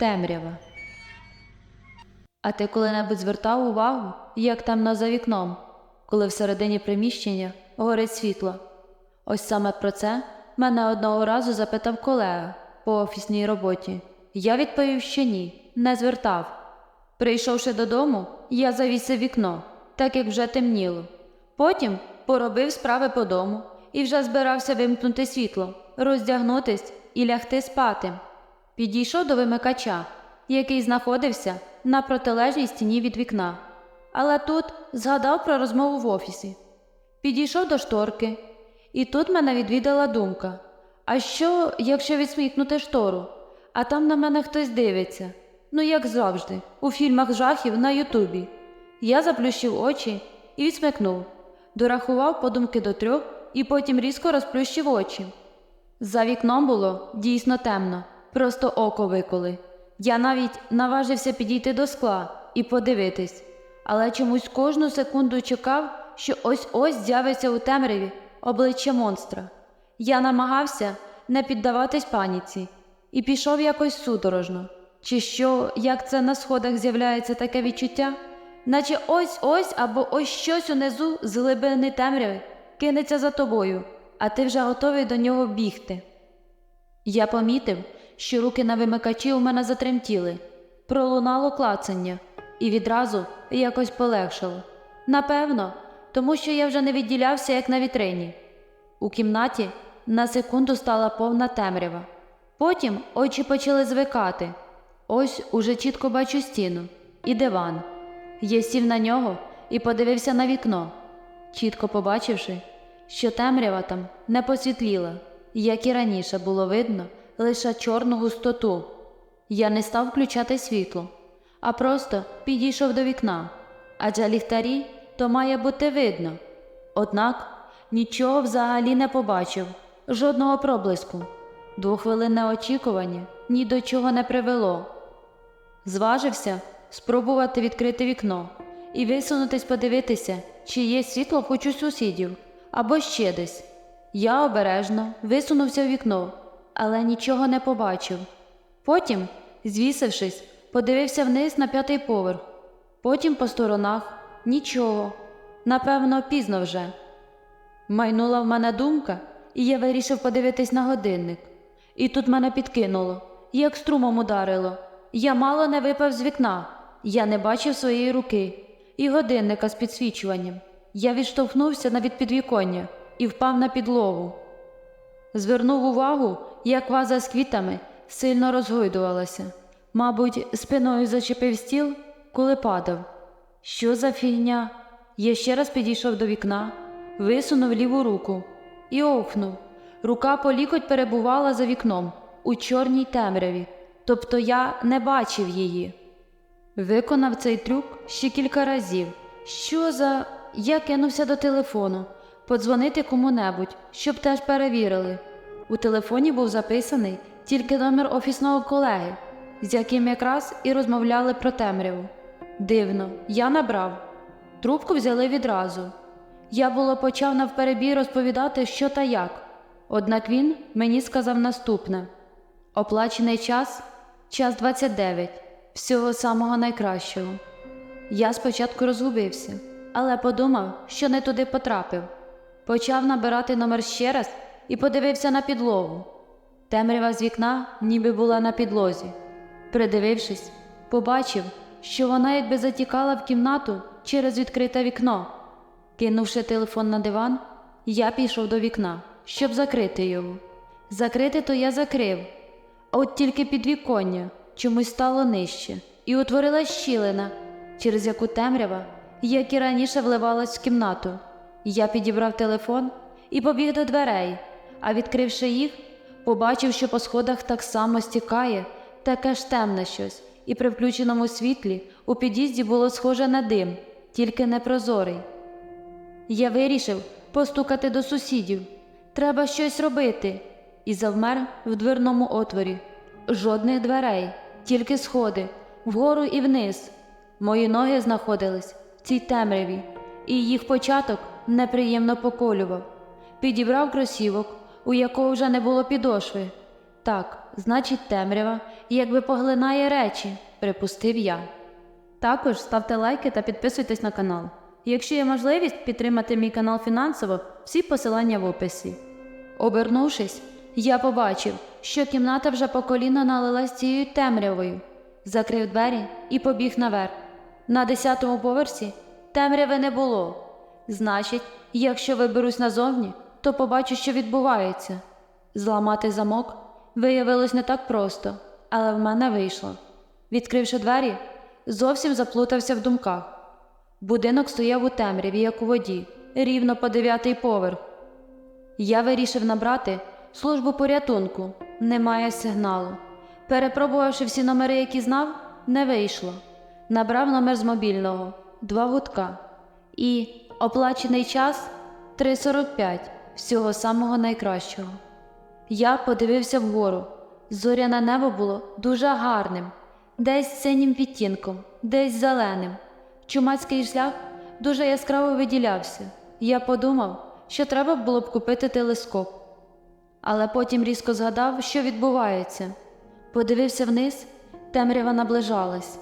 Темрява. А ти коли-небудь звертав увагу, як темно за вікном, коли всередині приміщення горить світло? Ось саме про це мене одного разу запитав колега по офісній роботі. Я відповів, що ні, не звертав. Прийшовши додому, я завісив вікно, так як вже темніло. Потім поробив справи по дому і вже збирався вимкнути світло, роздягнутись і лягти спати. Підійшов до вимикача, який знаходився на протилежній стіні від вікна. Але тут згадав про розмову в офісі. Підійшов до шторки, і тут мене відвідала думка: а що, якщо відсмікнути штору, а там на мене хтось дивиться? Ну, як завжди, у фільмах жахів на Ютубі. Я заплющив очі і відсмикнув, дорахував подумки до трьох і потім різко розплющив очі. За вікном було дійсно темно, просто око виколи. Я навіть наважився підійти до скла і подивитись, але чомусь кожну секунду чекав, що ось ось з'явиться у темряві обличчя монстра. Я намагався не піддаватись паніці і пішов якось судорожно. Чи що, як це на сходах з'являється таке відчуття? Наче ось ось або ось щось унизу з глибини темряви кинеться за тобою, а ти вже готовий до нього бігти. Я помітив, що руки на вимикачі у мене затремтіли, пролунало клацання, і відразу якось полегшало. Напевно, тому що я вже не відділявся, як на вітрині. У кімнаті на секунду стала повна темрява. Потім очі почали звикати. Ось уже чітко бачу стіну і диван. Я сів на нього і подивився на вікно, чітко побачивши, що темрява там не посвітліла, як і раніше було видно лише чорну густоту. Я не став включати світло, а просто підійшов до вікна, адже ліхтарі то має бути видно. Однак нічого взагалі не побачив, жодного проблиску. Двохвилинне очікування ні до чого не привело. Зважився спробувати відкрити вікно і висунутись подивитися, чи є світло хоч у сусідів або ще десь. Я обережно висунувся в вікно, але нічого не побачив. Потім, звісившись, подивився вниз на п'ятий поверх, потім по сторонах нічого. Напевно, пізно вже. Майнула в мене думка, і я вирішив подивитись на годинник. І тут мене підкинуло, як струмом ударило. Я мало не випав з вікна, я не бачив своєї руки і годинника з підсвічуванням. Я відштовхнувся на підвіконня і впав на підлогу. Звернув увагу, як ваза з квітами сильно розгойдувалася. Мабуть, спиною зачепив стіл, коли падав. Що за фігня? Я ще раз підійшов до вікна, висунув ліву руку і охнув. Рука по лікоть перебувала за вікном у чорній темряві, тобто я не бачив її. Виконав цей трюк ще кілька разів. Що за. Я кинувся до телефону, подзвонити кому-небудь, щоб теж перевірили. У телефоні був записаний тільки номер офісного колеги, з яким якраз і розмовляли про темряву. Дивно, я набрав. Трубку взяли відразу. Я було почав навперебій розповідати, що та як. Однак він мені сказав наступне: оплачений час час 29, всього самого найкращого. Я спочатку розгубився, але подумав, що не туди потрапив. Почав набирати номер ще раз і подивився на підлогу. Темрява з вікна ніби була на підлозі. Придивившись, побачив, що вона якби затікала в кімнату через відкрите вікно. Кинувши телефон на диван, я пішов до вікна, щоб закрити його. Закрити то я закрив, а от тільки підвіконня чомусь стало нижче, і утворила щілина, через яку темрява, як і раніше вливалась в кімнату. Я підібрав телефон і побіг до дверей, а відкривши їх, побачив, що по сходах так само стікає таке ж темне щось, і при включеному світлі у під'їзді було схоже на дим, тільки непрозорий. Я вирішив постукати до сусідів. Треба щось робити. І завмер в дверному отворі. Жодних дверей, тільки сходи, вгору і вниз. Мої ноги знаходились в цій темряві, і їх початок неприємно поколював. Підібрав кросівок, у якого вже не було підошви. Так, значить, темрява, якби поглинає речі, припустив я. Також ставте лайки та підписуйтесь на канал. Якщо є можливість підтримати мій канал фінансово, всі посилання в описі. Обернувшись, я побачив, що кімната вже по коліна налилась цією темрявою, закрив двері і побіг наверх. На десятому поверсі темряви не було. Значить, якщо виберусь назовні, то побачу, що відбувається. Зламати замок виявилось не так просто, але в мене вийшло. Відкривши двері, зовсім заплутався в думках. Будинок стояв у темряві, як у воді, рівно по дев'ятий поверх. Я вирішив набрати службу порятунку. Немає сигналу. Перепробувавши всі номери, які знав, не вийшло. Набрав номер з мобільного, два гудка. І оплачений час 3.45, всього самого найкращого. Я подивився вгору. Зоряне небо було дуже гарним, десь синім відтінком, десь зеленим. Чумацький шлях дуже яскраво виділявся. Я подумав, що треба було б купити телескоп. Але потім різко згадав, що відбувається. Подивився вниз, темрява наближалась.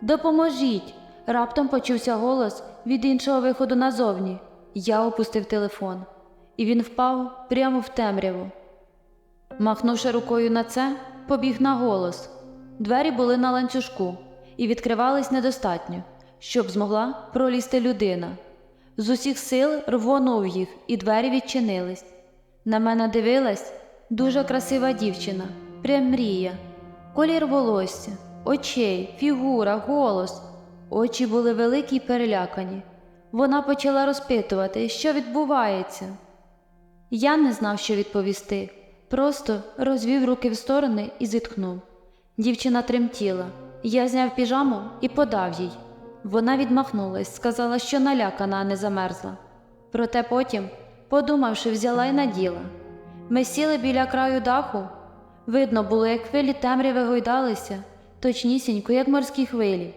Допоможіть! Раптом почувся голос від іншого виходу назовні. Я опустив телефон, і він впав прямо в темряву. Махнувши рукою на це, побіг на голос. Двері були на ланцюжку і відкривались недостатньо, щоб змогла пролізти людина. З усіх сил рвонув їх, і двері відчинились. На мене дивилась дуже красива дівчина, прям мрія, колір волосся, очей, фігура, голос. Очі були великі й перелякані. Вона почала розпитувати, що відбувається. Я не знав, що відповісти, просто розвів руки в сторони і зітхнув. Дівчина тремтіла. Я зняв піжаму і подав їй. Вона відмахнулась, сказала, що налякана, а не замерзла. Проте потім, подумавши, взяла й наділа. Ми сіли біля краю даху. Видно було, як хвилі темряви гойдалися, точнісінько, як морські хвилі.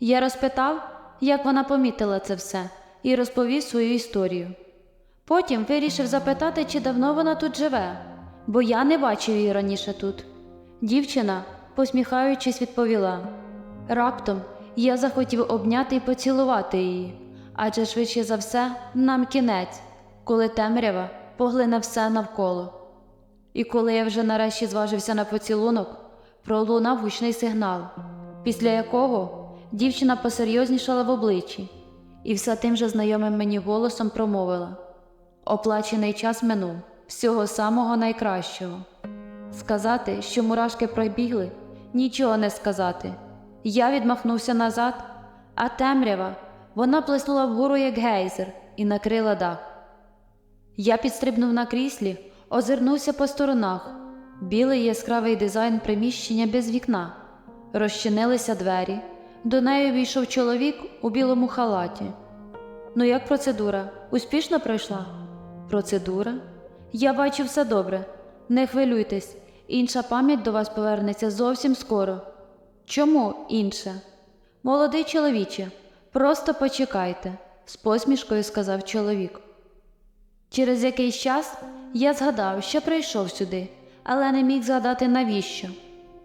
Я розпитав, як вона помітила це все, і розповів свою історію. Потім вирішив запитати, чи давно вона тут живе, бо я не бачив її раніше тут. Дівчина, посміхаючись, відповіла: Раптом я захотів обняти і поцілувати її, адже швидше за все нам кінець, коли темрява поглине все навколо. І коли я вже нарешті зважився на поцілунок, пролунав гучний сигнал, після якого дівчина посерйознішала в обличчі і все тим же знайомим мені голосом промовила: Оплачений час минув, всього самого найкращого. Сказати, що мурашки пробігли, нічого не сказати. Я відмахнувся назад, а темрява вона плеснула вгору, як гейзер, і накрила дах. Я підстрибнув на кріслі, озирнувся по сторонах. Білий яскравий дизайн приміщення без вікна. Розчинилися двері. До неї війшов чоловік у білому халаті. Ну, як процедура? Успішно пройшла? Процедура? Я бачу все добре. Не хвилюйтесь, інша пам'ять до вас повернеться зовсім скоро. Чому інша? Молодий чоловіче, просто почекайте, з посмішкою сказав чоловік. Через якийсь час я згадав, що прийшов сюди, але не міг згадати навіщо.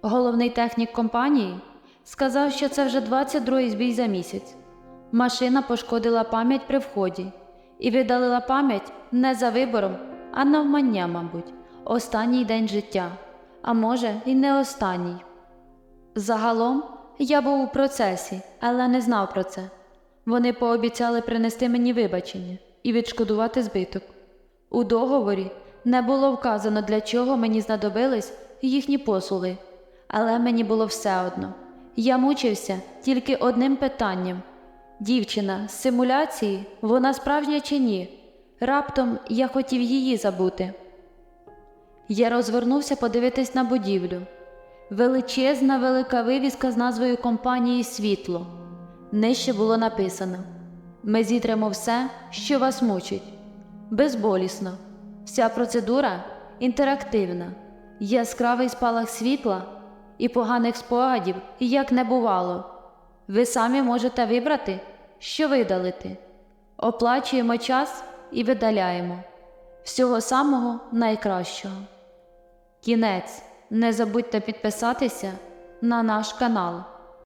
Головний технік компанії сказав, що це вже 22-й збій за місяць. Машина пошкодила пам'ять при вході і видалила пам'ять не за вибором, а навмання, мабуть, останній день життя, а може, і не останній. Загалом я був у процесі, але не знав про це. Вони пообіцяли принести мені вибачення і відшкодувати збиток. У договорі не було вказано, для чого мені знадобились їхні послуги, але мені було все одно. Я мучився тільки одним питанням дівчина з симуляції, вона справжня чи ні? Раптом я хотів її забути. Я розвернувся подивитись на будівлю. Величезна велика вивіска з назвою компанії Світло. Нижче було написано: Ми зітремо все, що вас мучить. Безболісно. Вся процедура інтерактивна, яскравий спалах світла і поганих спогадів як не бувало. Ви самі можете вибрати, що видалити. Оплачуємо час і видаляємо. Всього самого найкращого. Кінець. Не забудьте підписатися на наш канал.